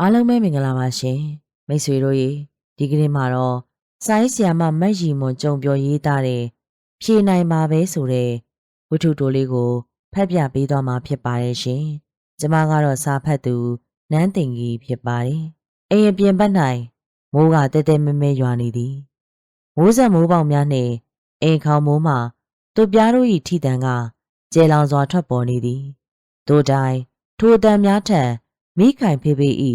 အားလုံးပဲမင်္ဂလာပါရှင်မိတ်ဆွေတို့ရေဒီကနေ့မှာတော့စိုင်းဆီယာမမက်ရီမွန်ကြုံပြောရေးသားတဲ့ဖြေနိုင်ပါပဲဆိုတဲ့ဝတ္ထုတိုလေးကိုဖတ်ပြပေးသွားမှာဖြစ်ပါတယ်ရှင်ကျမကတော့စာဖတ်သူနန်းတင်ကြီးဖြစ်ပါတယ်အိမ်အပြင်ဘက်၌မိုးကတဲတဲမဲမဲရွာနေသည်မိုးဆက်မိုးပေါက်များနှင့်အိမ်ခေါင်မိုးမှသူပြားတို့၏ထီတန်ကကျဲလောင်စွာထွက်ပေါ်နေသည်တို့တိုင်းထိုအတန်များထက် မိခိုင်ဖေဖေဤ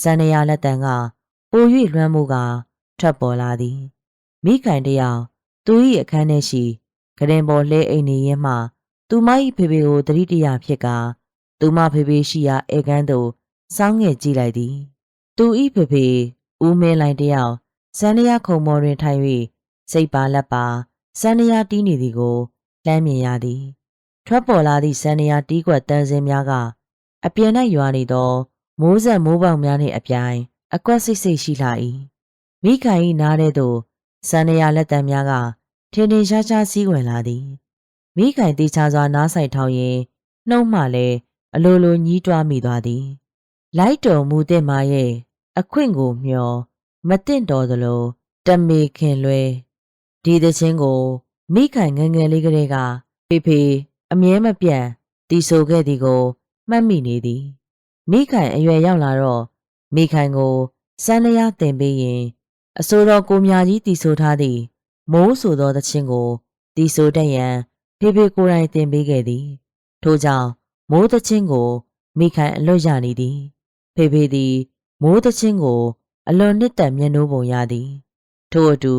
စန္ဒရာလက်တံကပို၍လွှမ်းမှုကထွက်ပေါ်လာသည်မိခိုင်တယောက်သူ၏အခန်းထဲရှိကရင်ပေါ်လှဲအိမ်နေရင်းမှသူမ၏ဖေဖေကိုတတိတရဖြစ်ကသူမဖေဖေရှိရာဧကန်းသို့စောင်းငယ်ကြည့်လိုက်သည်သူ၏ဖေဖေဦးမင်းလိုင်တယောက်စန္ဒရာခုံမော်တွင်ထိုင်၍စိတ်ပါလက်ပါစန္ဒရာတီးနေသည်ကိုလှမ်းမြင်ရသည် ထွက်ပေါ်လာသည့်စန္ဒရာတီးကွက်တန်းစင်းများက အပြင်၌ရွာနေသောမိုးဆက်မိုးပေါက်များနှင့်အပြိုင်အကွက်စိတ်စိတ်ရှိလာ၏မိခိုင်၏နားထဲသို့စန္ဒရာလက်တံများကထင်းထင်းရှားရှားစီးဝင်လာသည်မိခိုင်တေချာစွာနားဆိုင်ထောင်ရင်နှုံးမှလည်းအလိုလိုညှီးတွားမိသွားသည်လိုက်တော်မူတဲ့မာရဲ့အခွင့်ကိုမျောမတင့်တော်သလိုတမေခင်လွဲဒီသချင်းကိုမိခိုင်ငယ်ငယ်လေးကလေးကဖေဖေအမြဲမပြတ်တီဆိုခဲ့သည်ကို မှတ်မိနေသည်မိခိုင်အရွယ်ရောက်လာတော့မိခိုင်ကိုစန်းလျားတင်ပေးရင်အစိုးရကိုမြကြီးတီဆိုထားသည့်မိုးဆိုသောသချင်းကိုတီဆိုတတ်ရန်ဖေဖေကိုယ်တိုင်တင်ပေးခဲ့သည် ထို့ကြောင့်မိုးသချင်းကိုမိခိုင်အလွတ်ရနေသည် ဖေဖေသည်မိုးသချင်းကိုအလွန်နှစ်သက်မျက်နှိုးပုံရသည်ထို့အတူ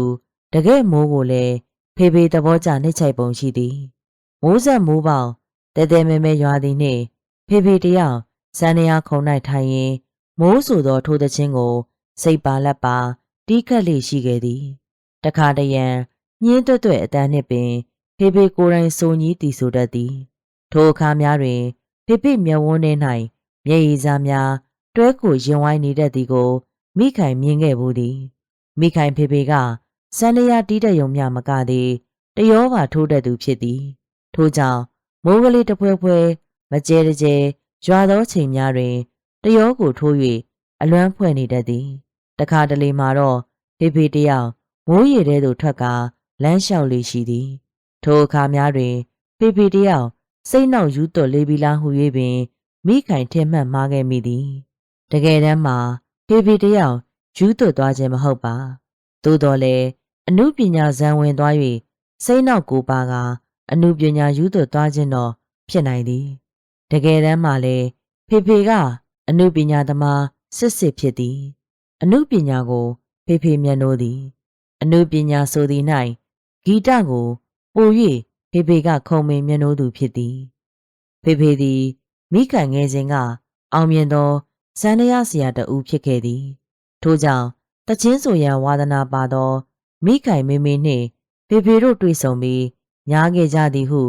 တကယ်မိုးကိုလည်းဖေဖေသဘောကျနှိမ့်ချိုက်ပုံရှိသည်မိုးဆက်မိုးပေါက်တဲတဲမဲမဲရွာသည်နှင့် ဖေဖေတယောက်စန္ဒရာခုံ၌ထိုင်ရင်မိုးဆိုသောထိုးသချင်းကို စိတ်ပါလက်ပါတီးခတ်လေးရှိခဲ့သည်တခါတရံညင်းတွတ်တွတ်အတန်းနှင့်ပင်ဖေဖေကိုယ်တိုင်စိုးကြီးတီဆိုတတ်သည်ထိုအခါများတွင်ဖေဖေမျက်ဝန်းထဲ၌မျက်ရည်စားများတွဲကိုရင်ဝိုင်းနေတတ်သည်ကိုမိခိုင်မြင်ခဲ့ဘူးသည်မိခိုင်ဖေဖေကစန္ဒရာတီးတဲ့ယုံမြမကသည်တရောပါထိုးတတ်သူဖြစ်သည်ထို့ကြောင့်မိုးကလေးတဖွဲဖွဲ မကျဲတကျဲရွာသောချိန်များတွင်တရောကိုထိုး၍အလွမ်းဖွဲ့နေတတ်သည်တခါတလေမှာတော့ဖေဖေတယောက်မိုးရေထဲသို့ထွက်ကလမ်းလျှောက်လေးရှိသည်ထိုအခါများတွင်ဖေဖေတယောက်စိတ်နှောက်ယူသွတ်လေးပြီးလားဟု၍ပင်မိခိုင်ထင်မှတ်မှားခဲ့မိသည်တကယ်တမ်းမှာဖေဖေတယောက်ယူသွတ်သွားခြင်းမဟုတ်ပါသို့တော်လည်းအမှုပညာဇံဝင်သွား၍စိတ်နောက်ကိုပါကအမှုပညာယူသွတ်သွားခြင်းတော့ဖြစ်နိုင်သည် တကယ်တမ်းမှာလည်းဖေဖေကအမှုပညာသမားစစ်စစ်ဖြစ်သည်အမှုပညာကို ဖေဖေမျက်နှိုးသည်အမှုပညာဆိုသည်၌ဂီတကိုပို၍ဖေဖေကခုံမင်မျက်နှိုးသူဖြစ်သည် ဖေဖေသည်မိခိုင်ငယ်စဉ်က အောင်မြင်သောဇန်နရဆရာတဦးဖြစ်ခဲ့သည် ထို့ကြောင့်တချင်းဆိုရန်ဝါဒနာပါသော မိခိုင်မေမေနှင့်ဖေဖေတို့တွေ့ဆုံပြီးညားခဲ့ကြသည်ဟု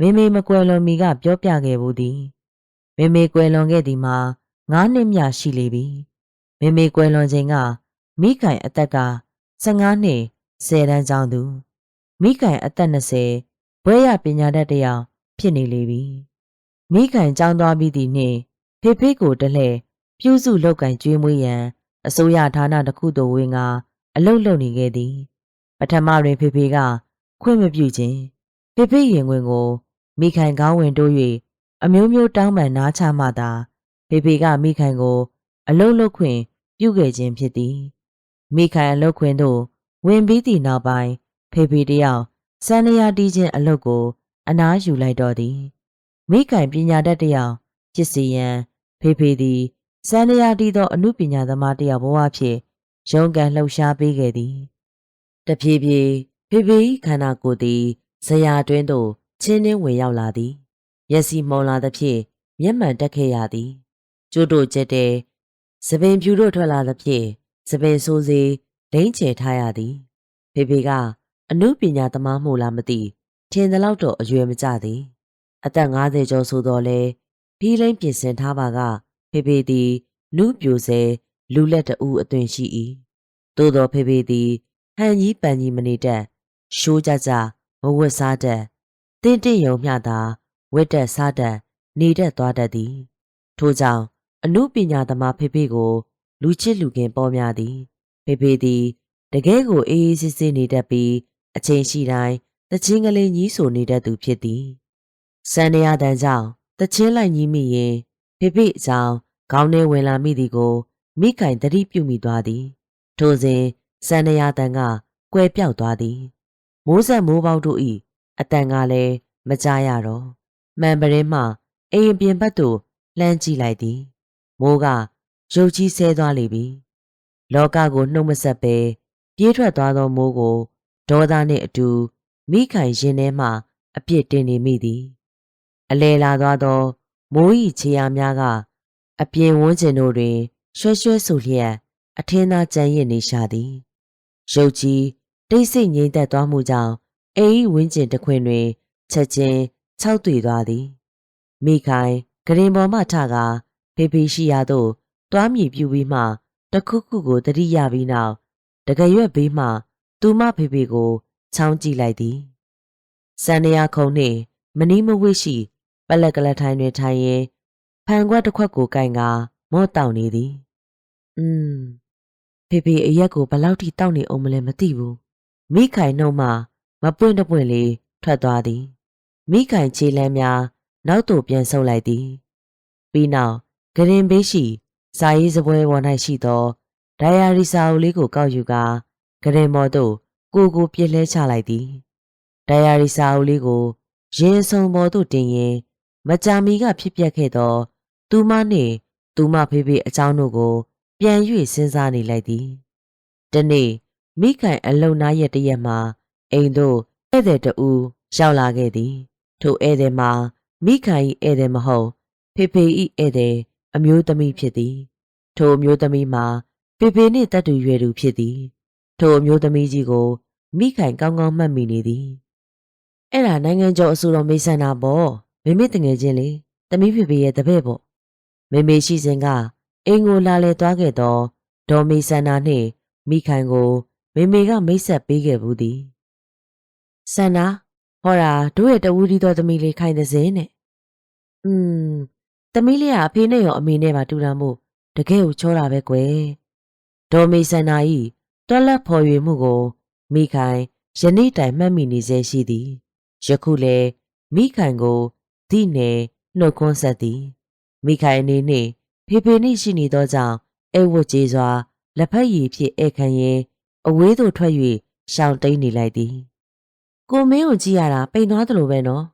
မေမေမကွယ်လွန်မီကပြောပြခဲ့ဘူးသည်မေမေကွယ်လွန်ခဲ့သည်မှာငါးနှစ်မြရှိလေပြီမေမေကွယ်လွန်ချိန်ကမိခိုင်အသက်က15နှစ်10တန်းကျောင်းသူမိခိုင်အသက်20ဘွဲရပညာတတ်တယောက်ဖြစ်နေလေပြီမိခိုင်ကျောင်းသွားပြီးသည့်နေ့ဖေဖေကိုတလှဲ့ပြုစုလောက်ကင်ကျွေးမွေးရန်အစိုးရဌာနတစ်ခုသို့ဝင်ကအလုပ်လုပ်နေခဲ့သည်ပထမတွင်ဖေဖေကခွင့်မပြုခြင်းဖေဖေရင်ခွင်ကို မိခိုင်ကောင်းဝင်တိုး၍အမျိုးမျိုးတောင်းပန်နားချမှသာဖေဖေကမိခိုင်ကို အလုတ်လုတ်ခွင့်ပြုခဲ့ခြင်းဖြစ်သည်မိခိုင်အလုတ်ခွင့်သို့ဝင်ပြီးသည့်နောက်ပိုင်းဖေဖေတယောက်စန္ဒရာတီးခြင်းအလုတ်ကို အနားယူလိုက်တော့သည်မိခိုင်ပညာတတ်တယောက်ဖြစ်စီရန်ဖေဖေသည်စန္ဒရာတီးသောအမှုပညာသမားတယောက်ဘဝဖြင့်ရုန်းကန်လှုပ်ရှားပေးခဲ့သည်တဖြည်းဖြည်းဖေဖေ၏ခန္ဓာကိုယ်သည်ဇရာတွင်းသို့ ချင်းနှင်းဝင်ရောက်လာသည်မျက်စိမှုံလာသဖြင့်မျက်မှန်တက်ခဲ့ရသည်ကျိုးတို့ကျက်တဲ့သပင်ဖြူတို့ထွက်လာသဖြင့်သပင်ဆိုးစေဒိမ့်ချေထားရသည်ဖေဖေကအမှုပညာသမားမှုလားမသိထင်သလောက်တော့အရွယ်မကျသည်အသက်50ကျော်ဆိုတော့လဲဖီးလိမ့်ပြင်ဆင်ထားပါကဖေဖေသည်နုပြိုစဲလူလက်တအူအသွင်ရှိ၏သို့တော်ဖေဖေသည်ဟန်ကြီးပန်ကြီးမနေတတ်ရှိုးကြကြမဝတ်စားတတ် တင်းတင့်ယုံမျှသာဝတ်တက်စားတတ်နေတတ်သွားတတ်သည် ထို့ကြောင့်အမှုပညာသမားဖေဖေကို လူချစ်လူခင်ပေါ်များသည်ဖေဖေသည်တကယ်ကိုအေးအေးဆေးဆေးနေတတ်ပြီးအချိန်ရှိတိုင်းတချင်းကလေးကြီးဆိုနေတတ်သူဖြစ်သည်စံနေရတန်ကြောင့်တချင်းလိုက်ကြီးမိရင်ဖေဖေအကြောင်းခေါင်းထဲဝင်လာမိသည်ကိုမိခိုင်တတိပြုမိသွားသည် ထိုစဉ်စံနေရတန်ကကွဲပြောက်သွားသည်မိုးဆက်မိုးပေါက်တို့၏ အတန်ကလည်းမကြားရတော့မှန်ပရင်မှအိမ်ပြင်ဘက်သို့လှမ်းကြည့်လိုက်သည်မိုးကရုတ်ကြီးဆဲသွားလေပြီလောကကိုနှုတ်မဆက်ပဲပြေးထွက်သွားသောမိုးကိုဒေါသနှင့်အတူမိခိုင်ရင်ထဲမှအပြစ်တင်နေမိသည်အလဲလာသွားသောမိုးဤခြေရာများကအပြင်ဝန်းကျင်တို့တွင်ရွှဲရွှဲဆူလျက်အထင်းသားကြမ်းရစ်နေရှာသည်ရုတ်ကြီးတိတ်ဆိတ်ငြိမ်သက်သွားမှုကြောင့် အိမ်ဤဝန်းကျင်တစ်ခွင်တွင်ချက်ချင်းခြောက်သွေသွားသည်မိခိုင်ဂရင်ပေါ်မှထကားဖေဖေရှိရာသို့တွားမြည်ပြူပြီးမှတခုခုကိုတတိယပြီးနောက်တကရွက်ဘေးမှသူမဖေဖေကိုချောင်းကြည့်လိုက်သည်စန္ဒယာခုံနှင့်မနီးမဝိရှိပလက်ကလထိုင်တွင်ထိုင်ရင်ဖန်ခွက်တစ်ခွက်ကိုကင်ကာမော့တောက်နေသည်อืมဖေဖေအရက်ကိုဘလောက်ထိတောက်နေအောင်မလဲမသိဘူးမိခိုင်နှုတ်မှ မပွင့်တပွင့်လေးထွက်သွားသည်မိခိုင်ခြေလမ်းများနောက်သို့ပြန်ဆုပ်လိုက်သည် ပြီးနောက်ဂရင်ဘေးရှိဇာရေးစပွဲပေါ်၌ရှိသောဒိုင်ယာရီစာအုပ်လေးကိုကောက်ယူကာဂရင်မော်သို့ကိုကိုပြစ်လဲချလိုက်သည်ဒိုင်ယာရီစာအုပ်လေးကိုရင်ဆုံပေါ်သို့တင်ရင်မကြာမီကဖြစ်ပျက်ခဲ့သော သူမနှင့်သူမဖေဖေအကြောင်းတို့ကို ပြန်၍စဉ်းစားနေလိုက်သည်တနေ့မိခိုင်အလုံနာရက်တရက်မှာ အိမ်သို့ဧည့်သည်တဦးရောက်လာခဲ့သည် ထိုဧည့်သည်မှာမိခိုင်၏ဧည့်သည်မဟုတ်ဖေဖေ၏ဧည့်သည်အမျိုးသမီးဖြစ်သည်ထိုအမျိုးသမီးမှာဖေဖေနှင့်တတ်တူရွယ်သူဖြစ်သည် ထိုအမျိုးသမီးကြီးကိုမိခိုင်ကောင်းကောင်းမှတ်မိနေသည်အဲ့ဒါနိုင်ငံကျော်အစိုးရမိတ်ဆန္ဒပေါ့မိမိတငယ်ချင်းလေတမီးဖေဖေရဲ့တပည့်ပေါ့မေမေရှိစဉ်ကအင်ကိုလာလဲသွားခဲ့သောဒေါ်မေဆန္ဒနှင့်မိခိုင်ကို မေမေကမိတ်ဆက်ပေးခဲ့ဘူးသည် ဆန္ဒဟောတာတို့ရဲ့တဝူဒီတော်သမီးလေးခိုင်တဲ့စင်းနဲ့อืมသမီးလေးကအဖေနဲ့ရောအမေနဲ့ပါတူတာမို့တကယ်ကိုချောတာပဲကွယ်ဒေါ်မေဆန္ဒဤတွက်လက်ဖော်ရွေမှုကိုမိခိုင်ယနေ့တိုင်မှတ်မိနေစေရှိသည်ယခုလေမိခိုင်ကိုသည့်နယ်နှုတ်ခွန်းဆက်သည်မိခိုင်အနေနှင့်ဖေဖေနှင့်ရှိနေသောကြောင့်အဲဝတ်ကြေးစွာလက်ဖက်ရည်ဖြင့်ဧခံရင်အဝေးသို့ထွက်၍ရှောင်တိန်နေလိုက်သည် ကိုမင်းကိုကြည့်ရတာပိန်သွားသလိုပဲနော်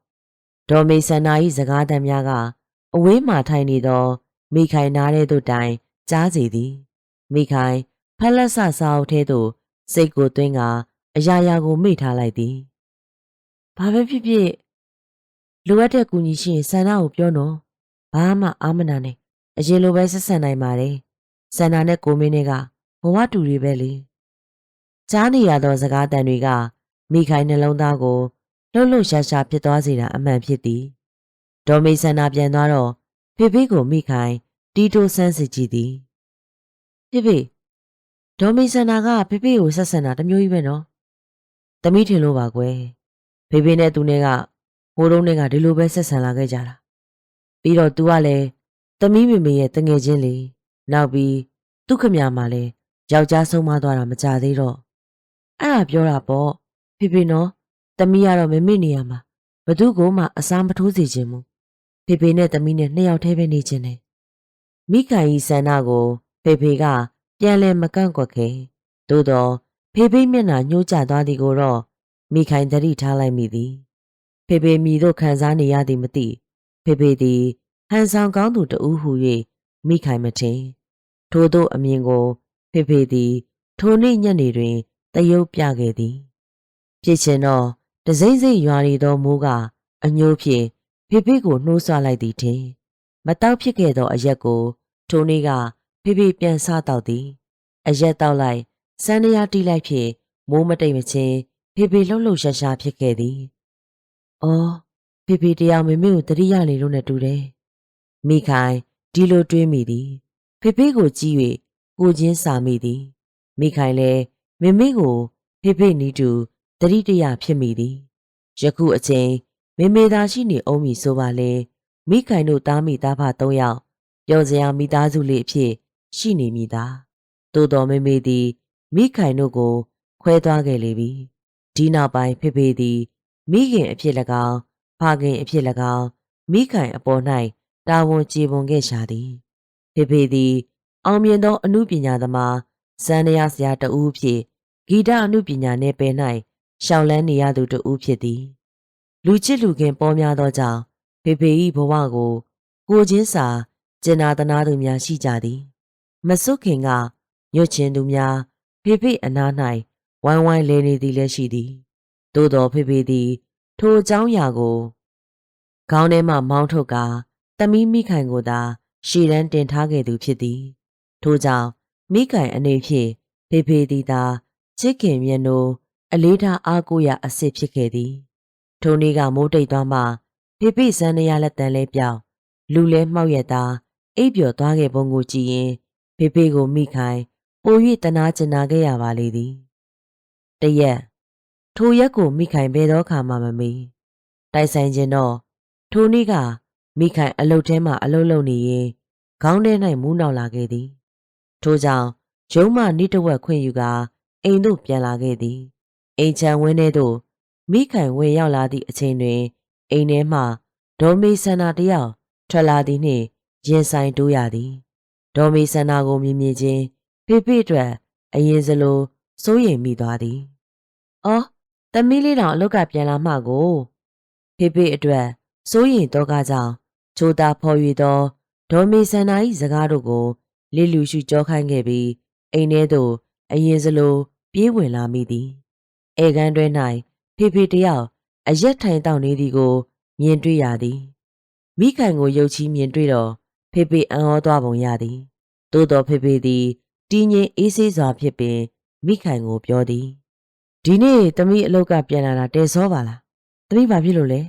ဒေါ်မေဆန္နာ၏စကားသံများကအဝေးမှထိုင်နေသော မိခိုင်နားတဲ့သို့တိုင်ကြားစီသည် မိခိုင်ဖက်လက်ဆစာအုပ်ထဲသို့စိတ်ကိုသွင်းကအရာရာကိုမေ့ထားလိုက်သည်ဘာပဲဖြစ်ဖြစ်လိုအပ်တဲ့ကူညီရှိရင်ဆန္ဒကိုပြောနော်ဘာမှအာမနာနဲ့အရင်လိုပဲဆက်ဆံနိုင်ပါတယ်ဆန္ဒနဲ့ကိုမင်းတွေကဘဝတူတွေပဲလေကြားနေရသောစကားတန်တွေက မိခိုင်နှလုံးသားကိုလှုပ်လှုပ်ရှားရှားဖြစ်သွားစေတာအမှန်ဖြစ်သည်ဒေါ်မေဆန္ဒပြန်သွားတော့ဖေဖေကိုမိခိုင်တီးတိုးဆန်းစစ်ကြည့်သည်ဖေဖေဒေါ်မေဆန္ဒကဖေဖေကိုဆက်ဆံတာတမျိုးကြီးပဲနော်တမိထင်လို့ပါကွယ်ဖေဖေနဲ့သူနဲ့ကဟိုတုန်းကဒီလိုပဲဆက်ဆံလာခဲ့ကြတာပြီးတော့ तू ကလည်းသမီးမေမေရဲ့တငယ်ချင်းလေနောက်ပြီးသူခမမှာလည်းယောက်ျားဆုံးမသွားတာမကြသေးတော့အဲ့ဒါပြောတာပေါ့ ဖေဖေနော်သမီးကတော့မေမေနေရမှာဘသူကမှအစားမထိုးစေချင်ဘူးဖေဖေနဲ့သမီးနဲ့နှစ်ယောက်တည်းပဲနေချင်တယ်မိခိုင်ဤဆန္ဒကိုဖေဖေကပြန်လဲမကန့်ကွက်ခဲ့သို့တော့ဖေဖေမျက်နှာညှိုးကျသွားသည်ကိုတော့မိခိုင်သတိထားလိုက်မိသည်ဖေဖေမိတို့ခံစားနေရသည်မသိဖေဖေသည်ဟန်ဆောင်ကောင်းသူတဦးဟု၍မိခိုင်မထင်ထို့သောအမြင်ကို ဖေဖေသည် ထိုနေ့ညနေတွင်တရုပ်ပြခဲ့သည် ဖြစ်ချင်တော့တစိမ့်စိမ့်ရွာနေသောမိုးကအညိုးဖြင့်ဖေဖေကိုနှိုးဆွလိုက်သည်ထင်မတောက်ဖြစ်ခဲ့သောအရက်ကိုထိုနေ့ကဖေဖေပြန်စားတော့သည်အရက်တောက်လိုက်စန်းရတီးလိုက်ဖြင့်မိုးမတိတ်မချင်းဖေဖေလှုပ်လှုပ်ရှားရှားဖြစ်ခဲ့သည်။အော်ဖေဖေတရားမေမေကိုတတိယနေလို့နဲ့တူတယ်။မိခိုင်ဒီလိုတွေးမိသည်။ဖေဖေကိုကြည့်၍ကိုချင်းစာမိသည်။မိခိုင်လည်းမေမေကိုဖေဖေနီးတူ တတိတရဖြစ်မိသည်။ယခုအချိန်မေမေသာရှိနေအောင်မည်ဆိုပါလေ။မိခိုင်တို့သားမိသားဖသုံးယောက်ပျော်စရာမိသားစုလေးအဖြစ်ရှိနေမိသားသို့တော်မေမေသည်မိခိုင်တို့ကို ခွဲသွားခဲ့လေပြီဒီနောက်ပိုင်းဖေဖေသည်မိခင်အဖြစ်၎င်းဖခင်အဖြစ်၎င်းမိခိုင်အပေါ်၌တာဝန်ကျေပွန်ခဲ့ရှာသည်ဖေဖေသည် အောင်မြင်သောအမှုပညာသမားဇန်နရဆရာတဦးဖြစ်ဂီတအမှုပညာနယ်ပယ်၌ ရှောင်လန်းနေရသူတဦးဖြစ်သည်လူချစ်လူခင်ပေါ်များသောကြောင့်ဖေဖေ၏ဘဝကို ကိုချင်းစာကျင်နာသနာသူများရှိကြသည် မစွတ်ခင်ကညွတ်ချင်သူများဖေဖေအနား၌ဝိုင်းဝိုင်းလဲနေသည်လည်းရှိသည်သို့တော်ဖေဖေသည် ထိုအကြောင်းအရာကိုခေါင်းထဲမှမောင်းထုတ်ကာသမီးမိခိုင်ကိုသာရှေ့တန်းတင်ထားခဲ့သူဖြစ်သည် ထို့ကြောင့်မိခိုင်အနေဖြင့်ဖေဖေသည်သာချစ်ခင်မြတ်နိုး အလေးထားအားကိုးရာအစ်စ်ဖြစ်ခဲ့သည်ထိုနေ့ကမိုးတိတ်သွားမှဖေဖေစန်းနေရလက်တန်လဲပြောင်းလူလဲမှောက်ရက်သားအိပ်ပျော်သွားခဲ့ပုံကိုကြည့်ရင်ဖေဖေကိုမိခိုင်ပို၍တနာကျင်နာခဲ့ရပါလေသည်တရက်ထိုရက်ကိုမိခိုင်ဘယ်တော့ခါမှမမေးတိုက်ဆိုင်ခြင်းတော့ထိုနေ့ကမိခိုင်အလုတ်ထဲမှအလုတ်လုံနေရင်ခေါင်းထဲ၌မူးနောက်လာခဲ့သည်ထို့ကြောင့်ရုံးမှနိတဝက်ခွင့်ယူကာအိမ်သို့ပြန်လာခဲ့သည် အိမ်ချမ်းဝင်းထဲသို့မိခိုင်ဝင်ရောက်လာသည့်အချိန်တွင် အိမ်ထဲမှဒေါ်မေဆန္ဒတယောက်ထွက်လာသည်နှင့်ရင်ဆိုင်တိုးရသည်ဒေါ်မေဆန္ဒကိုမြင်မြင်ချင်းဖေဖေအတွက်အရင်စလိုစိုးရိမ်မိသွားသည်။အော်သမီးလေးတောင်အလုတ်ကပြန်လာမှကိုဖေဖေအတွက်စိုးရိမ်တော့ကကြောင့်ချိုတာဖော်၍သောဒေါ်မေဆန္ဒ၏စကားတို့ကိုလစ်လူရှုကြောခိုင်းခဲ့ပြီးအိမ်ထဲသို့အရင်စလိုပြေးဝင်လာမိသည်။ ဧကန်တွဲ၌ဖေဖေတယောက်အရက်ထိုင်တောက်နေသည်ကို မြင်တွေ့ရသည်။မိခိုင်ကိုရုပ်ချီးမြင်တွေ့တော့ဖေဖေအံ့ဩသွားပုံရသည်။သို့တော်ဖေဖေသည်တည်ငြိမ်အေးဆေးစွာဖြစ်ပင်မိခိုင်ကိုပြောသည်။ဒီနေ့သမီးအလုတ်ကပြန်လာတာတဲစောပါလား။သမီးဘာဖြစ်လို့လဲ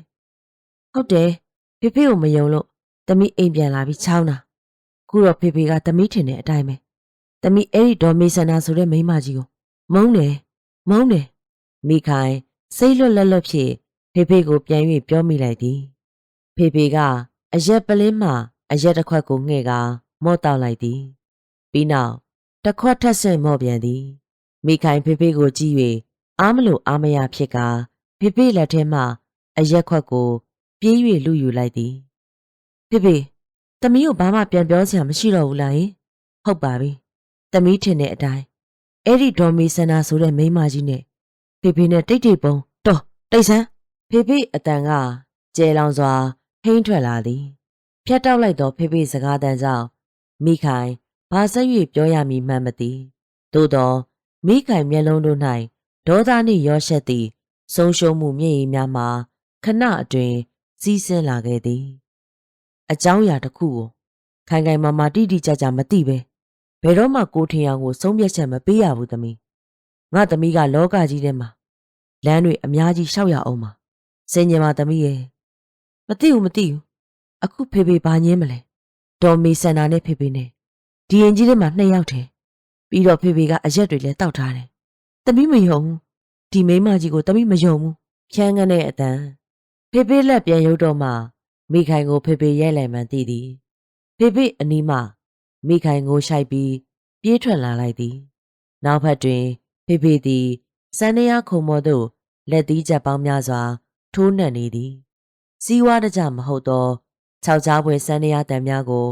။ဟုတ်တယ်ဖေဖေကိုမယုံလို့သမီးအိမ်ပြန်လာပြီးချောင်းတာ။ခုတော့ဖေဖေကသမီးထင်တဲ့အတိုင်းပဲ။သမီးအဲ့ဒီဒေါ်မေဆန္ဒဆိုတဲ့မိန်းမကြီးကိုမုန်းတယ်မုန်းတယ်။ မိခိုင်စိတ်လွတ်လက်လွတ်ဖြစ်ဖေဖေကိုပြန်၍ပြောမိလိုက်သည်။ဖေဖေကအရက်ပလင်းမှအရက်တစ်ခွက်ကိုငှဲ့ကာမော့တောက်လိုက်သည်။ပြီးနောက်တစ်ခွက်ထက်ဆင့်မော့ပြန်သည်။မိခိုင်ဖေဖေကိုကြည့်၍အားမလို့အားမရဖြစ်ကာဖေဖေလက်ထဲမှအရက်ခွက်ကိုပြေး၍လူယူလိုက်သည်။ဖေဖေသမီးကိုဘာမှပြန်ပြောစရာမရှိတော့ဘူးလားဟင်။ဟုတ်ပါပြီ။သမီးထင်တဲ့အတိုင်းအဲ့ဒီဒေါ်မီဆန္ဒဆိုတဲ့မိန်းမကြီးနဲ့ ဖေဖေနဲ့တိတ်တိတ်ပုံတော်တိတ်ဆန်းဖေဖေအတန်ကကျဲလောင်စွာဟိမ့်ထွက်လာသည်ဖြတ်တောက်လိုက်သောဖေဖေစကားတန်ကြောင့်မိခိုင်ဘာဆက်၍ပြောရမည်မှန်းမသိသို့သောမိခိုင်မျက်လုံးတို့၌ဒေါသနှင့်ရောရှက်သည့်ဆုံးရှုံးမှုမျက်ရည်များမှာခဏအတွင်းစီးဆင်းလာခဲ့သည်အကြောင်းအရာတစ်ခုကိုခိုင်ခိုင်မာမာတိတိကျကျမသိပဲဘယ်တော့မှကိုထင်အောင်ကိုဆုံးဖြတ်ချက်မပေးရဘူးသမီး ငါသမီးကလောကကြီးထဲမှာလမ်းတွေအများကြီးရှောက်ရအောင်ပါစင်ញင်ပါသမီးရဲ့မသိဘူးမသိဘူးအခုဖေဖေဘာညင်းမလဲဒေါ်မေစန္နာနဲ့ဖေဖေနဲ့ဒီရင်ကြီးထဲမှာနှစ်ယောက်တည်းပြီးတော့ဖေဖေကအရက်တွေလည်းတောက်ထားတယ်သမီးမယုံဘူးဒီမိန်းမကြီးကိုသမီးမယုံဘူးဖြန်းကန်းတဲ့အတန်ဖေဖေလက်ပြန်ရုပ်တော့မှမိခိုင်ကိုဖေဖေရဲလိုက်မှန်သိသည်ဖေဖေအနီးမှမိခိုင်ကိုရှိုက်ပြီးပြေးထွက်လာလိုက်သည်နောက်ဖက်တွင် ဖေဖေသည်စန္ဒယာခုံမော်သို့လက်သီးချက်ပေါင်းများစွာ ထိုးနှံ့နေသည်စီးဝါးတကြမဟုတ်သောခြောက်ကြားပွဲစန္ဒယာတံများကို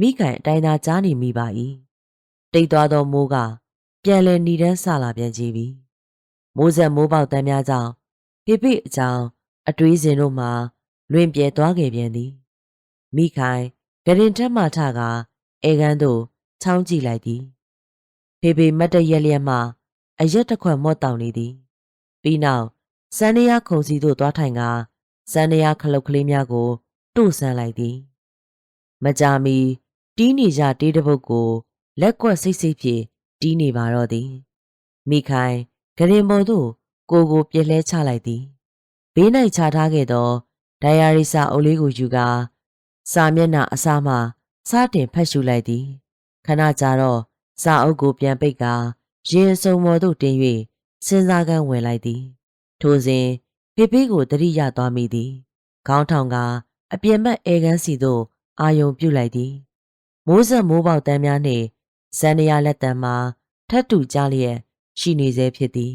မိခိုင်အတိုင်းသာကြားနေမိပါ၏တိတ်သွားသောမိုးကပြန်လည်หนีတန်းဆလာပြန်ကြည်ပြီမိုးဆက်မိုးပေါက်တံများကြောင့်ဖေဖေအကြောင်းအတွေးစင်တို့မှလွင်ပြဲသွားခဲ့ပြန်သည်မိခိုင်ဂရင်ထက်မှထကာအေကန်းသို့ချောင်းကြည့်လိုက်သည်ဖေဖေမတ်တရက်လျက်မှ အရက်တစ်ခွက်မော့တောင်နေသည်ပြီးနောက်စန္ဒယာခုံစီသို့သွားထိုင်ကာစန္ဒယာခလုတ်ကလေးများကိုတို့ဆန်းလိုက်သည်မကြမီတီးနေကြတေးတပုတ်ကို လက်ကွက်စိတ်စိတ်ဖြင့်တီးနေပါတော့သည်မိခိုင်ဂရင်ပေါ်သို့ကိုကိုပြက်လဲချလိုက်သည်ဘေး၌ချထားခဲ့သောဒိုင်ယာရီစာအုပ်လေးကိုယူကာစာမျက်နှာအစားမှစတင်ဖတ်ရှုလိုက်သည်ခဏကြာတော့စာအုပ်ကိုပြန်ပိတ်ကာ ရင်စုံမော်သို့တင်၍စဉ်းစားကန်းဝင်လိုက်သည် ထိုစဉ်ဖေဖေကိုတတိယသွားမိသည်ခေါင်းထောင်ကအပြင်ဘက်အဲကန်းစီသို့အာယုံပြုတ်လိုက်သည်မိုးဆက်မိုးပေါက်တမ်းများနှင့်ဇန်နယာလက်တံမှာထပ်တူကြလျက်ရှိနေစေဖြစ်သည်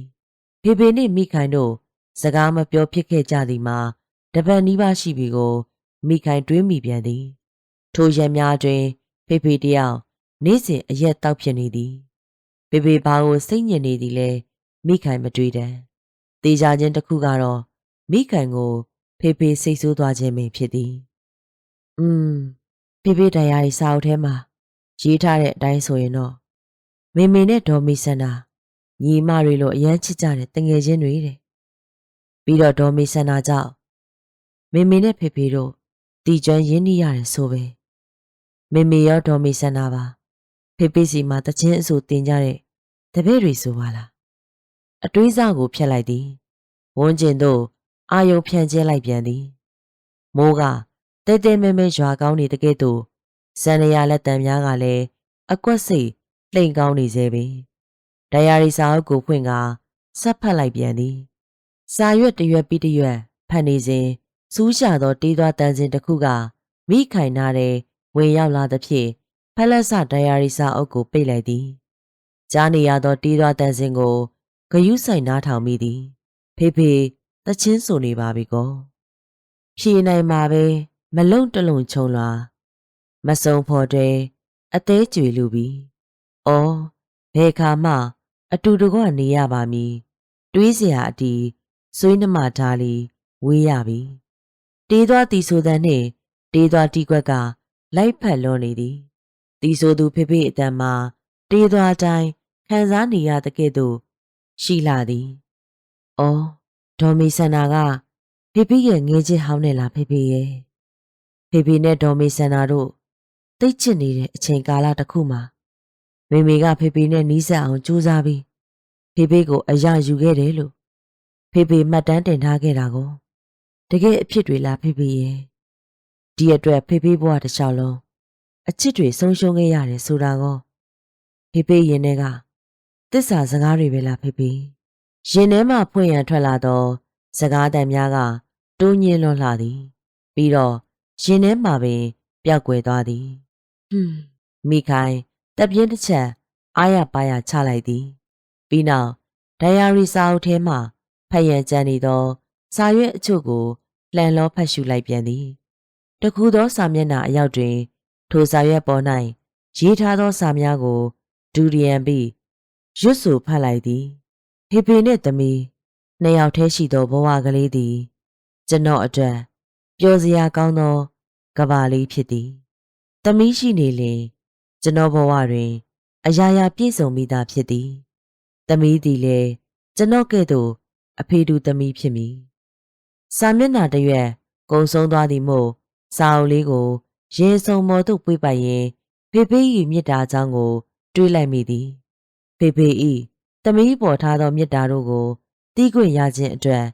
ဖေဖေနှင့်မိခိုင်တို့စကားမပြောဖြစ်ခဲ့ကြသည်မှာတပတ်နီးပါးရှိပြီကိုမိခိုင်တွေးမိပြန်သည် ထိုရက်များတွင်ဖေဖေတယောက်နေ့စဉ်အရက်တောက်ဖြစ်နေသည် ဖေဖေဘာကိုစိတ်ညစ်နေသည်လဲမိခိုင်မတွေးတမ်းတေချာချင်းတစ်ခုကတော့မိခိုင်ကို ဖေဖေစိတ်ဆိုးသွားခြင်းပင်ဖြစ်သည်อืมဖေဖေတရားရီစာအုပ်ထဲမှာရေးထားတဲ့အတိုင်းဆိုရင်တော့မေမေနဲ့ဒေါ်မီစန္ဒာညီမတွေလိုအရန်ချစ်ကြတဲ့တငယ်ချင်းတွေတဲ့ပြီးတော့ဒေါ်မီစန္ဒာကြောင့်မေမေနဲ့ဖေဖေတို့တီကျွမ်းရင်းနှီးရတယ်ဆိုပဲမေမေရောဒေါ်မီစန္ဒာပါ ဖေဖေစီမှာတချင်းအဆူတင်ကြတဲ့တပည့်တွေဆိုပါလားအတွေးစားကိုဖျက်လိုက်သည်ဝန်းကျင်တို့အာယုံဖြန့်ကျဲလိုက်ပြန်သည်မိုးကတဲတဲမဲမဲရွာကောင်းနေတကဲ့သို့ဇန်နယာလက်တံများကလည်းအကွက်စိတ်လှိမ်ကောင်းနေစေပင်ဒိုင်ယာရီစာအုပ်ကိုဖွင့်ကဆက်ဖတ်လိုက်ပြန်သည်စာရွက်တစ်ရွက်ပြီးတစ်ရွက်ဖတ်နေစဉ်စူးရှာသောတေးသွားတန်းစင်တစ်ခုကမိခိုင်နာတဲ့ဝင်ရောက်လာသဖြင့် ဖက်လက်ဆဒိုင်ယာရီစာအုပ်ကိုပိတ်လိုက်သည်ကြားနေရသောတေးသွားတန်းစင်ကိုဂယုဆိုင်နားထောင်မိသည်ဖေဖေတချင်းဆိုနေပါပြီကောဖြေနိုင်မှာပဲမလုံတလုံချုံလာမစုံဖော်တဲ့အသေးကြွေလူပြီ။အော်ဘယ်ခါမှ အတူတကွနေရပါမည်။တွေးเสียအတီဆွေးနှမထားလီဝေးရပြီ။တေးသွားတီဆိုတဲ့နှင့်တေးသွားတီကွက်ကလိုက်ဖက်လွန်နေသည်။ တီဆိုသူဖေဖေအတန်မှာတေးသွားတိုင်းခံစားနေရတဲ့ကဲ့သို့ရှိလာသည်။အော်ဒေါ်မီဆန္နာကဖေဖေရဲ့ငေးချင်းဟောင်းနေလားဖေဖေရဲ့ဖေဖေနဲ့ဒေါ်မီဆန္နာတို့သိတ်ချစ်နေတဲ့အချိန်ကာလတစ်ခုမှာမေမေကဖေဖေနဲ့နီးစပ်အောင်ကြိုးစားပြီးဖေဖေကိုအရာယူခဲ့တယ်လို့ဖေဖေမှတ်တမ်းတင်ထားခဲ့တာကိုတကယ်အဖြစ်တွေလားဖေဖေရဲ့ဒီအတွက်ဖေဖေဘဝတစ်လျှောက်လုံး အချစ်တွေဆုံးရှုံးခဲ့ရတယ်ဆိုတာကောဖေဖေရင်ထဲကတစ္ဆာစကားတွေပဲလားဖေဖေရင်ထဲမှာဖွင့်ရန်ထွက်လာတော့စကားတန်များကတိုးညင်းလွန်လှသည် ပြီးတော့ရင်ထဲမှာပင်ပျောက်ကွယ်သွားသည်ဟွန်းမိခိုင်တပ်ပြင်းတစ်ချက်အားရပါရချလိုက်သည် ပြီးနောက်ဒိုင်ယာရီစာအုပ်ထဲမှဖတ်ရန်ကြံနေသောစာရွက်အချို့ကိုလှန်လောဖတ်ရှုလိုက်ပြန်သည်တခုသောစာမျက်နှာအရောက်တွင် ထိုစာရွက်ပေါ်၌ရေးထားသောစာများကိုဒူရီယန်ပြီးရွတ်ဆိုဖတ်လိုက်သည်ဟေဖေနှင့်သမီးနှစ်ယောက်တည်းရှိသောဘဝကလေးသည် ကျွန်တော်အတွက်ပျော်စရာကောင်းသောကဘာလေးဖြစ်သည်။သမီးရှိနေလင်ကျွန်တော်ဘဝတွင် အရာရာပြည့်စုံမိသားဖြစ်သည်။သမီးသည်လည်းကျွန်တော်ကဲ့သို့အဖေတူသမီးဖြစ်မည်။စာမျက်နှာတစ်ရွက်ကုံဆုံးသွားသည်မို့စာအုပ်လေးကို ရေစုံမော်သို့ပွေးပိုက်ရင်ဖေဖေ၏မြစ်တာအကြောင်းကို တွေးလိုက်မိသည်။ဖေဖေ၏သမီးပေါ်ထားသောမြစ်တာတို့ကိုတီးခွင့်ရခြင်းအတွက်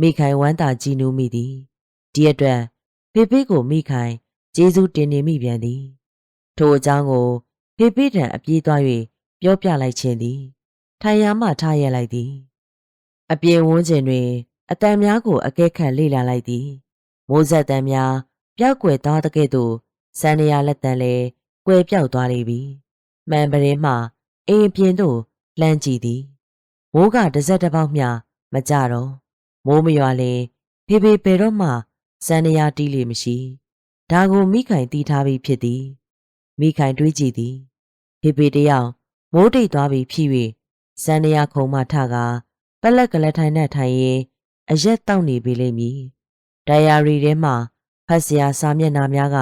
မိခိုင်ဝမ်းသာကြည်နူးမိသည်။ဒီအတွက်ဖေဖေကိုမိခိုင်ကျေးဇူးတင်နေမိပြန်သည်ထိုအကြောင်းကိုဖေဖေထံအပြေးသွား၍ပြောပြလိုက်ခြင်းသည်ထိုင်ရာမှထားရလိုက်သည် အပြင်ဝန်းကျင်တွင်အတန်များကိုအကဲခတ်လေ့လာလိုက်သည်မိုးဆက်တန်များ ပျောက်ကွယ်သွားတဲ့ကဲ့သို့စံရလက်တန်လည်းကွယ်ပြောက်သွားလေပြီမှန်ပရင်မှအိမ်ပြင်သို့လှမ်းကြည့်သည်မိုးကတစ်စက်တစ်ပေါက်မျှမကြတော့မိုးမရွာလင်ဖေဖေဘယ်တော့မှစံရတီးလေမရှိဒါကိုမိခိုင်တီးထားပြီးဖြစ်သည်မိခိုင်တွေးကြည့်သည်ဖေဖေတယောက်မိုးတိတ်သွားပြီးဖြစ်၍စံရခုံမှထကားပလက်ကလက်ထိုင်နဲ့ထိုင်ရင်အရက်တောက်နေပေလိမ့်မည်ဒိုင်ယာရီထဲမှာ ဖတ်စရာစာမျက်နှာများက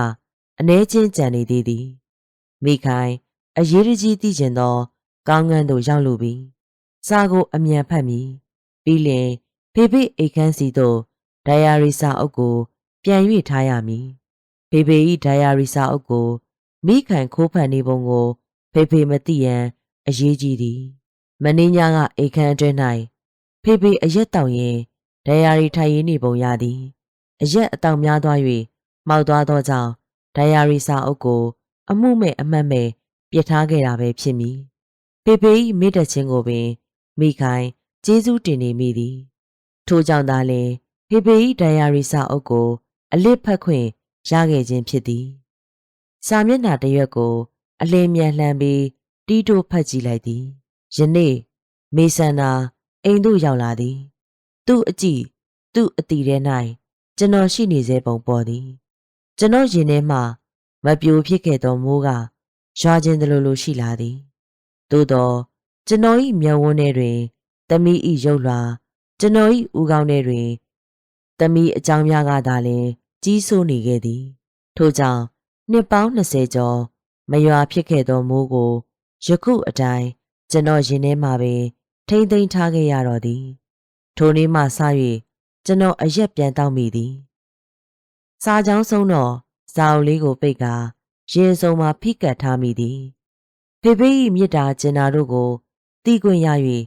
အနှဲချင်းကြံနေသေးသည်မိခိုင်အရေးတကြီးသိကျင်သော ကောင်းကန်းသို့ရောက်လိုပြီစာကိုအမြန်ဖတ်မည်ပြီးလင်ဖေဖေအိတ်ခမ်းစီသို့ဒိုင်ယာရီစာအုပ်ကို ပြန်၍ထားရမည်ဖေဖေ၏ဒိုင်ယာရီစာအုပ်ကိုမိခိုင်ခိုးဖန်နေပုံကိုဖေဖေမသိရန်အရေးကြီးသည်မင်းညကအိတ်ခမ်းအတွင်း၌ဖေဖေအရက်တောင်ရင်ဒိုင်ယာရီထိုင်ရင်းနေပုံရသည် အရက်အတောင်များသွား၍မောက်သွားသောကြောင့်ဒိုင်ယာရီစာအုပ်ကို အမှုမဲ့အမှတ်မဲ့ပြစ်ထားခဲ့တာပဲဖြစ်မည်ဖေဖေ၏မိတက်ချင်းကိုပင်မိခိုင်ကျေးဇူးတင်နေမိသည်ထို့ကြောင့်သာလျှင်ဖေဖေ၏ဒိုင်ယာရီစာအုပ်ကို အလစ်ဖတ်ခွင့်ရခဲ့ခြင်းဖြစ်သည်စာမျက်နှာတစ်ရွက်ကို အလင်းမြန်လှမ်းပြီးတီးတိုးဖတ်ကြည့်လိုက်သည်ယနေ့မေဆန္နာအိမ်သို့ရောက်လာသည်သူ့အကြည့်သူ့အတီထဲ၌ ကျွန်တော်ရှိနေစေပုံပေါ်သည်ကျွန်တော်ရင်ထဲမှမပြိုဖြစ်ခဲ့သောမိုးကရွာခြင်းတလိုလိုရှိလာသည်သို့သောကျွန်တော်၏မျက်ဝန်းထဲတွင်သမီး၏ရုပ်လွှာကျွန်တော်၏ဦးခေါင်းထဲတွင်သမီးအကြောင်းများကသာလျှင်ကြီးစိုးနေခဲ့သည် ထို့ကြောင့်နှစ်ပေါင်း20ကျော်မရွာဖြစ်ခဲ့သောမိုးကိုယခုအတိုင်းကျွန်တော်ရင်ထဲမှာပင်ထိမ့်သိမ်းထားခဲ့ရတော့သည် ထိုနေ့မှစ၍ ကျွန်တော်အရက်ပြန်တောက်မိသည်စာချောင်းဆုံးတော့ဇာအုပ်လေးကိုပိတ်ကာရင်စုံမှာဖိကတ်ထားမိသည်ဖေဖေ၏မြစ်တာကျင်နာတို့ကိုတီးခွင့်ရ၍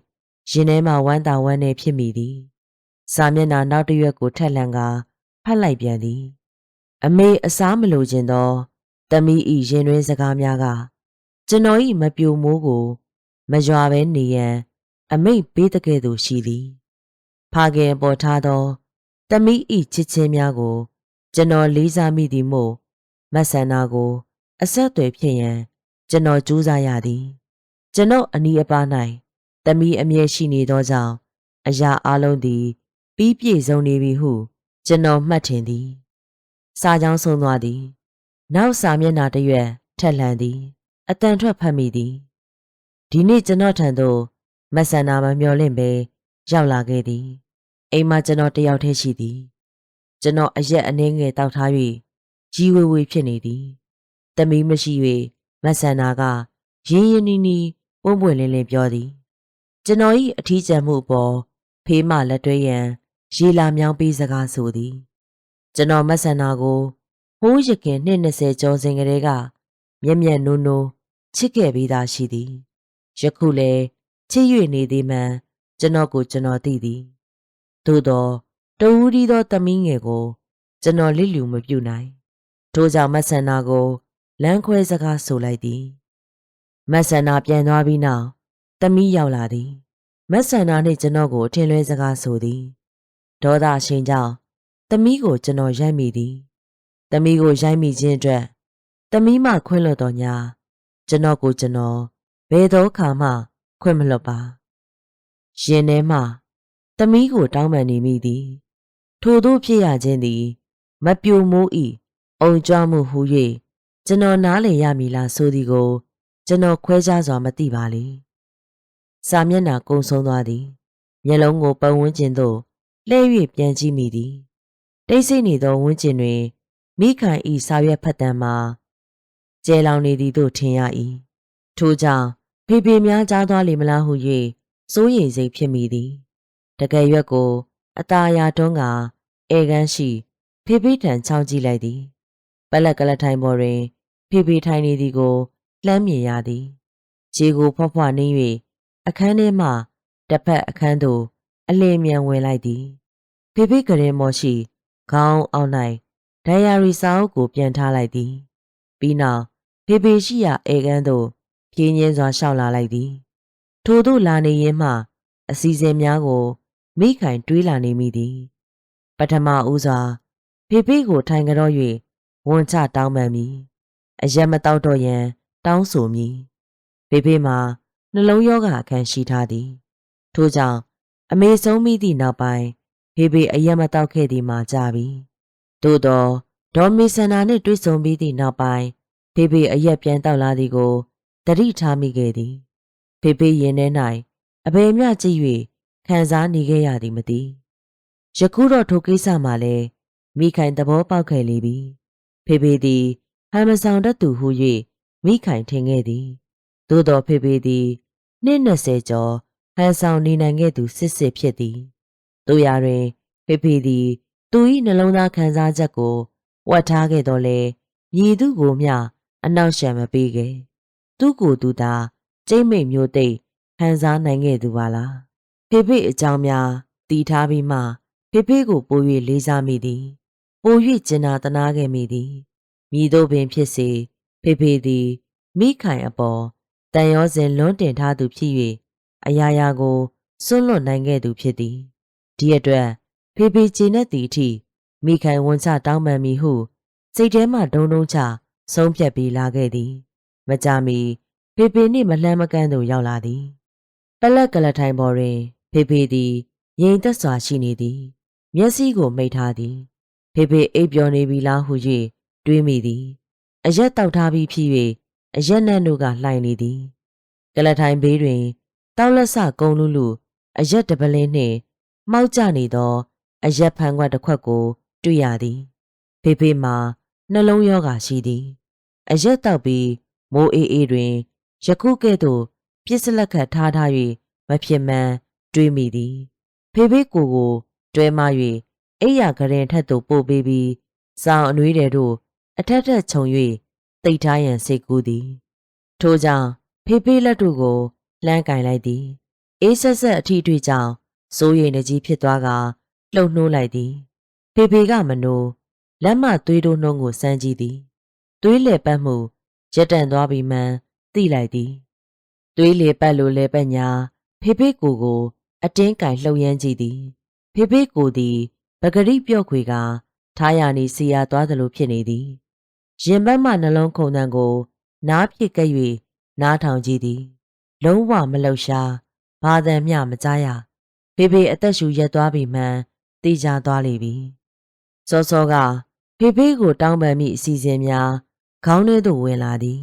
ရင်ထဲမှာဝမ်းသာဝမ်းနည်းဖြစ်မိသည်စာမျက်နှာနောက်တစ်ရွက်ကိုထက်လှန်ကာဖတ်လိုက်ပြန်သည် အမေအစားမလိုခြင်းသောသမီးဤရင်တွင်စကားများကကျွန်တော်၏မပြိုမိုးကို မရွာဘဲနေရန် အမိတ်ပေးတဲ့ကဲ့သို့ရှိသည် ဖခင်ပေါ်ထားသောသမီးဤချစ်ချင်းများကို ကျွန်တော်လေးစားမိသည်မို့မဆန္နာကို အဆက်အသွယ်ဖြစ်ရန် ကျွန်တော်ကြိုးစားရသည် ကျွန်တော်အနီးအပါး၌သမီးအမြဲရှိနေသောကြောင့်အရာအလုံးသည် ပြီးပြည့်စုံနေပြီဟု ကျွန်တော်မှတ်ထင်သည် စာကြောင်းဆုံးသွားသည် နောက်စာမျက်နှာတစ်ရွက်ထက်လှန်သည်အတန်ထွက်ဖတ်မိသည်ဒီနေ့ကျွန်တော်ထံသို့မဆန္နာမမျော်လင့်ပဲရောက်လာခဲ့သည် အိမ်မှာကျွန်တော်တယောက်တည်းရှိသည်ကျွန်တော်အရက်အနှင်းငယ်တောက်ထား၍ကြီးဝေးဝေးဖြစ်နေသည်တမီးမရှိ၍မဆန္နာကရင်းရင်းနီးနီးပွန့်ပွန့်လင်းလင်းပြောသည် ကျွန်တော်၏အထီးကျန်မှုအပေါ်ဖေးမလက်တွဲရန်ရေလာမြောင်းပေးစကားဆိုသည် ကျွန်တော်မဆန္နာကိုဟိုးရခင်နှစ်20ကျော်စဉ်ကလေးကမျက်မျက်နိုးနိုးချစ်ခဲ့ပြီးသားရှိသည်ယခုလည်းချစ်၍နေသည်မှန်ကျွန်တော်ကိုကျွန်တော်သိသည် သို့သောတဝူးဒီသောသမီးငယ်ကို ကျွန်တော်လစ်လျူမပြုနိုင်ထို့ကြောင့်မဆန္နာကိုလမ်းခွဲစကားဆိုလိုက်သည်မဆန္နာပြန်သွားပြီးနောက်သမီးရောက်လာသည်မဆန္နာနှင့်ကျွန်တော်ကိုအထင်လွဲစကားဆိုသည်ဒေါသအရှိန်ကြောင့်သမီးကိုကျွန်တော်ရိုက်မိသည်သမီးကိုရိုက်မိခြင်းအတွက်သမီးမှခွင့်လွတ်တော်ညာကျွန်တော်ကိုကျွန်တော်ဘယ်သောခါမှခွင့်မလွတ်ပါရင်ထဲမှ သမီးကိုတောင်းပန်နေမိသည်ထို့သောဖြစ်ရခြင်းသည် မပြိုမိုးဤအုံကြွမှုဟု၍ကျွန်တော်နားလည်ရမည်လားဆိုသည်ကို ကျွန်တော်ခွဲခြားစွာမသိပါလေစာမျက်နှာကုံဆုံးသွားသည်မျက်လုံးကိုပတ်ဝန်းကျင်သို့လှည့်၍ပြန်ကြည့်မိသည်တိတ်ဆိတ်နေသောဝန်းကျင်တွင်မိခိုင်ဤစာရွက်ဖတ်တမ်းမှာကျဲလောင်နေသည်သို့ထင်ရ၏ထို့ကြောင့်ဖေဖေများကြားသွားလိမ့်မလားဟု၍စိုးရိမ်စိတ်ဖြစ်မိသည် တကယ်ရွက်ကိုအตาအရာတွန်းကဧကန်းရှိဖေဖေထံချောင်းကြည့်လိုက်သည်ပလက်ကလထိုင်ပေါ်တွင်ဖေဖေထိုင်နေသည်ကိုလှမ်းမြင်ရသည်ခြေကိုဖွားဖွားနှင်း၍အခန်းထဲမှတစ်ဖက်အခန်းသို့အလင်းမြန်ဝင်လိုက်သည်ဖေဖေကရင်မော်ရှိခေါင်းအောက်၌ဒိုင်ယာရီစာအုပ်ကို ပြန်ထားလိုက်သည်ပြီးနောက်ဖေဖေရှိရာဧကန်းသို့ပြင်းရင်းစွာရှောက်လာလိုက်သည်ထိုသို့လာနေရင်းမှ အစီအစဉ်များကို မိခိုင်တွေးလာနေမိသည် ပထမဦးစွာဖေဖေကိုထိုင်ကြတော့၍ဝန်ချတောင်းပန်မည်အရက်မတောက်တော့ရန် တောင်းဆိုမည်ဖေဖေမှာနှလုံးရောဂါအခန်းရှိထားသည် ထို့ကြောင့်အမေဆုံးမိသည့်နောက်ပိုင်းဖေဖေအရက်မတောက်ခဲ့သည်မှာကြပြီသို့တော့ဒေါ်မီဆန္ဒနှင့်တွေ့ဆုံပြီးသည့်နောက်ပိုင်းဖေဖေအရက်ပြန်တောက်လာသည်ကိုတတိထားမိခဲ့သည်ဖေဖေရင်ထဲ၌အဘယ်မျှကြည့်၍ ခံစားနေခဲ့ရသည်မသိယခုတော့ထိုကိစ္စမှာလဲမိခိုင်သဘောပေါက်ခဲ့လေပြီဖေဖေသည်ဟမ်မဆောင်တတ်သူဟု၍မိခိုင်ထင်ခဲ့သည်သို့တော်ဖေဖေသည်နှစ်20ကျော်ဟန်ဆောင်နေနိုင်ခဲ့သူစစ်စစ်ဖြစ်သည်တို့ရတွင်ဖေဖေသည်သူ၏နှလုံးသားခံစားချက်ကိုဝတ်ထားခဲ့တော်လဲမြည်သူကိုမျှအနောက်ရှံမပေးခဲ့သူ့ကိုယ်သူသာကျိမ့်မိတ်မျိုးသိပ်ခံစားနိုင်ခဲ့သူပါလား ဖေဖေအကြောင်းများတည်ထားပြီးမှဖေဖေကိုပို၍လေးစားမိသည်ပို၍ကျင်နာတနာခဲ့မိသည်မိတို့ပင်ဖြစ်စေဖေဖေသည်မိခိုင်အပေါ်တန်ရောစဉ်လွန်းတင်ထားသူဖြစ်၍အရာရာကိုစွန့်လွတ်နိုင်ခဲ့သူဖြစ်သည်ဒီအတွက်ဖေဖေကျေနပ်သည့်အထိမိခိုင်ဝန်ချတောင်းပန်မိဟုစိတ်ထဲမှဒုံဒုံချဆုံးဖြတ်ပြီးလာခဲ့သည် မကြမီဖေဖေနှင့်မလှမ်းမကန်းသို့ရောက်လာသည် ပလက်ကလထိုင်ပေါ်တွင် ဖေဖေသည်ငြိမ်သက်စွာရှိနေသည် မျက်စိကိုမိတ်ထားသည် ဖေဖေအိပ်ပျော်နေပြီလားဟု၍တွေးမိသည် အရက်တောက်ထားပြီးဖြစ်၍အရက်နံ့တို့ကလှိုင်နေသည်ကလထိုင်ဘေးတွင်တောက်လက်ဆကုန်းလူလူအရက်တပလင်းနှင့်မှောက်ကျနေသော အရက်ဖန်ခွက်တစ်ခွက်ကို တွေ့ရသည်ဖေဖေမှာနှလုံးရောဂါရှိသည် အရက်တောက်ပြီးမိုးအေးအေးတွင်ယခုကဲ့သို့ပြစ်စလက်ခတ်ထားထား၍မဖြစ်မှန်း တွေးမိသည်ဖေဖေကိုယ်ကိုတွဲမ၍အိယာကရင်ထက်သို့ပို့ပေးပြီးစောင်းအနှွေးတွေတို့အထက်ထက်ခြုံ၍တိတ်ထားရန်စိတ်ကူးသည်ထို့ကြောင့်ဖေဖေလက်တို့ကိုလှမ်းကင်လိုက်သည်အေးဆက်ဆက်အထီးတွေ့ကြောင့်စိုးရိမ်နေကြီးဖြစ်သွားကလှုပ်နှိုးလိုက်သည်ဖေဖေကမနိုးလက်မသွေးတို့နှုံးကိုစမ်းကြည့်သည်သွေးလေပတ်မှုရက်တန့်သွားပြီမှန်းသိလိုက်သည်သွေးလေပတ်လိုလေပတ်ညာဖေဖေကိုကို အတင်းကင်လှုပ်ရမ်းကြည့်သည်ဖေဖေကိုသည်ပဂရိပြော့ခွေကထားရနေစီရသွားသလိုဖြစ်နေသည်ရင်ဘတ်မှနှလုံးခုန်တန်းကို နားဖြစ်ကပ်၍နားထောင်ကြည့်သည် လုံးဝမလှုပ်ရှားဘာသံမျှမကြားရဖေဖေအသက်ရှူရက်သွားပြီမှန်းသိကြသွားလိမ့်ပြီစောစောကဖေဖေကိုတောင်းပန်မိအစီအစဉ်များခေါင်းထဲသို့ဝင်လာသည်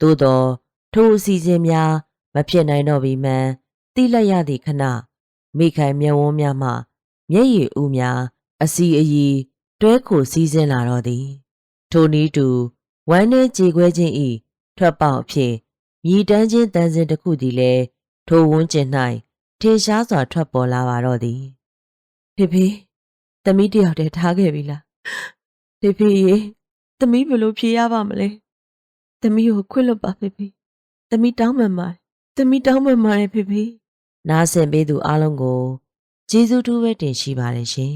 သို့သောထိုအစီအစဉ်များမဖြစ်နိုင်တော့ပြီမှန်းသိလိုက်ရသည့်ခဏ မိခိုင်မျက်ဝန်းများမှမျက်ရည်ဦးများအစီအီတွဲခိုစီးဆင်းလာတော့သည်ထိုနည်းတူဝမ်းနှဲကြေခွဲခြင်းဤထွက်ပေါက်အဖြစ်မြည်တမ်းခြင်းတန်စင်တစ်ခုသည်လည်းထိုဝန်းကျင်၌ထင်ရှားစွာထွက်ပေါ်လာပါတော့သည်ဖေဖေသမီးတယောက်တည်းထားခဲ့ပြီလားဖေဖေရေသမီးဘယ်လိုဖြေရပါမလဲသမီးကိုခွင့်လွတ်ပါဖေဖေသမီးတောင်းပန်ပါတယ်သမီးတောင်းပန်ပါတယ်ဖေဖေ နားဆင်ပေးသူအားလုံးကိုကျေးဇူးတူးပဲတင်ရှိပါတယ်ရှင်